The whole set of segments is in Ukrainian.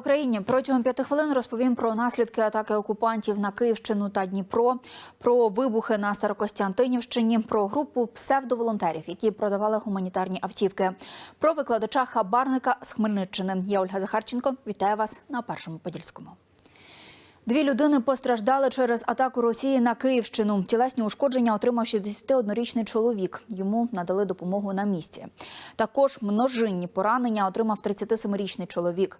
Україні протягом п'яти хвилин розповім про наслідки атаки окупантів на Київщину та Дніпро, про вибухи на Старокостянтинівщині, про групу псевдоволонтерів, які продавали гуманітарні автівки, про викладача хабарника з Хмельниччини. Я Ольга Захарченко. Вітаю вас на першому подільському. Дві людини постраждали через атаку Росії на Київщину. Тілесні ушкодження отримав 61-річний чоловік. Йому надали допомогу на місці. Також множинні поранення отримав 37-річний чоловік.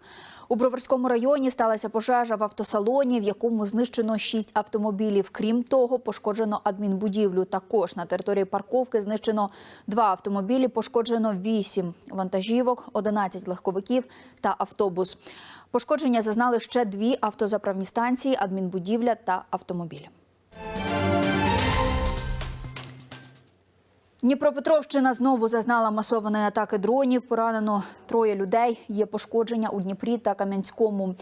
У Броварському районі сталася пожежа в автосалоні, в якому знищено шість автомобілів. Крім того, пошкоджено адмінбудівлю. Також на території парковки знищено два автомобілі, пошкоджено вісім вантажівок, 11 легковиків та автобус. Пошкодження зазнали ще дві автозаправні станції, адмінбудівля та автомобіль. Дніпропетровщина знову зазнала масованої атаки дронів. Поранено троє людей. Є пошкодження у Дніпрі та Кам'янському.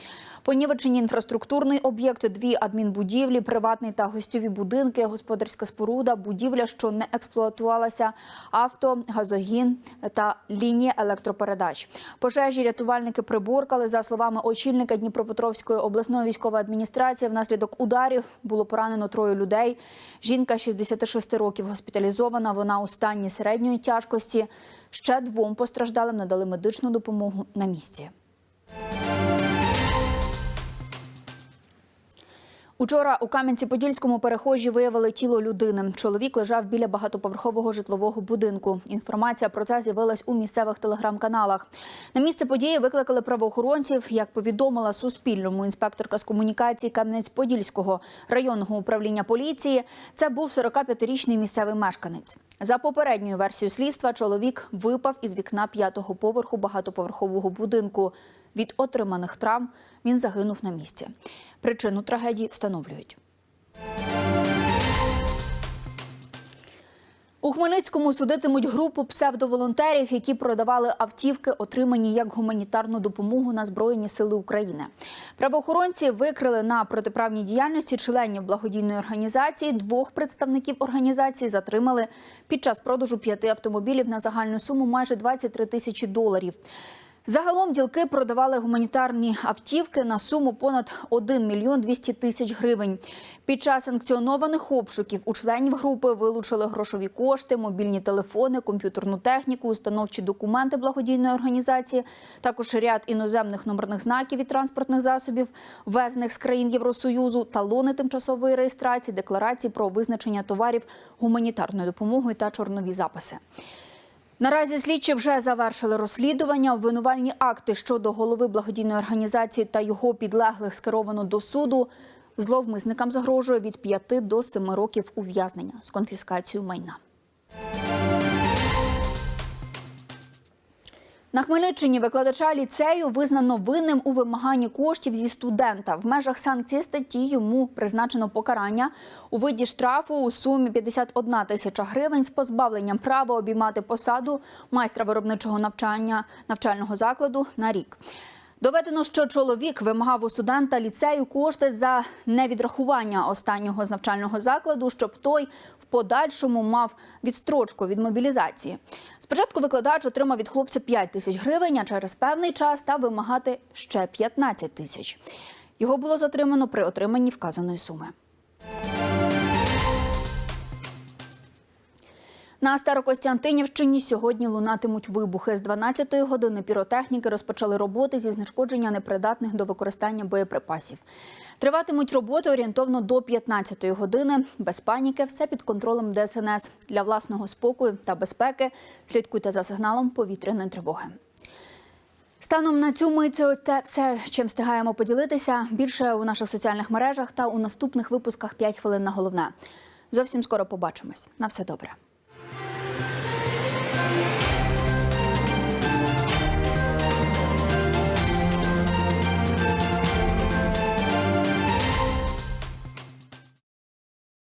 Понівечені інфраструктурний об'єкт, дві адмінбудівлі, приватний та гостьові будинки, господарська споруда, будівля, що не експлуатувалася, авто, газогін та лінія електропередач. Пожежі рятувальники приборкали. За словами очільника Дніпропетровської обласної військової адміністрації, внаслідок ударів було поранено троє людей. Жінка 66 років госпіталізована. Вона у стані середньої тяжкості. Ще двом постраждалим надали медичну допомогу на місці. Учора у Кам'янці-Подільському перехожі виявили тіло людини. Чоловік лежав біля багатоповерхового житлового будинку. Інформація про це з'явилась у місцевих телеграм-каналах. На місце події викликали правоохоронців. Як повідомила Суспільному інспекторка з комунікації Кам'янець-Подільського районного управління поліції, це був 45-річний місцевий мешканець. За попередньою версією слідства, чоловік випав із вікна п'ятого поверху багатоповерхового будинку. Від отриманих травм він загинув на місці. Причину трагедії встановлюють. У Хмельницькому судитимуть групу псевдоволонтерів, які продавали автівки, отримані як гуманітарну допомогу на Збройні Сили України. Правоохоронці викрили на протиправній діяльності членів благодійної організації. Двох представників організації затримали під час продажу п'яти автомобілів на загальну суму майже 23 тисячі доларів. Загалом ділки продавали гуманітарні автівки на суму понад 1 мільйон 200 тисяч гривень. Під час санкціонованих обшуків у членів групи вилучили грошові кошти, мобільні телефони, комп'ютерну техніку, установчі документи благодійної організації, також ряд іноземних номерних знаків і транспортних засобів, ввезених з країн Євросоюзу, талони тимчасової реєстрації, декларації про визначення товарів гуманітарною допомогою та чорнові записи. Наразі слідчі вже завершили розслідування. Обвинувальні акти щодо голови благодійної організації та його підлеглих скеровано до суду. Зловмисникам загрожує від 5 до 7 років ув'язнення з конфіскацією майна. На Хмельниччині викладача ліцею визнано винним у вимаганні коштів зі студента. В межах санкції статті йому призначено покарання у виді штрафу у сумі 51 тисяча гривень з позбавленням права обіймати посаду майстра виробничого навчання навчального закладу на рік. Доведено, що чоловік вимагав у студента ліцею кошти за невідрахування останнього з навчального закладу, щоб той в подальшому мав відстрочку від мобілізації. Спочатку викладач отримав від хлопця 5 тисяч гривень, а через певний час став вимагати ще 15 тисяч. Його було затримано при отриманні вказаної суми. На Старокостянтинівщині сьогодні лунатимуть вибухи. З 12-ї години піротехніки розпочали роботи зі знешкодження непридатних до використання боєприпасів. Триватимуть роботи орієнтовно до 15-ї години. Без паніки, все під контролем ДСНС. Для власного спокою та безпеки слідкуйте за сигналом повітряної тривоги. Станом на цю мить це все, чим встигаємо поділитися. Більше у наших соціальних мережах та у наступних випусках «5 хвилин на головне. Зовсім скоро побачимось. На все добре.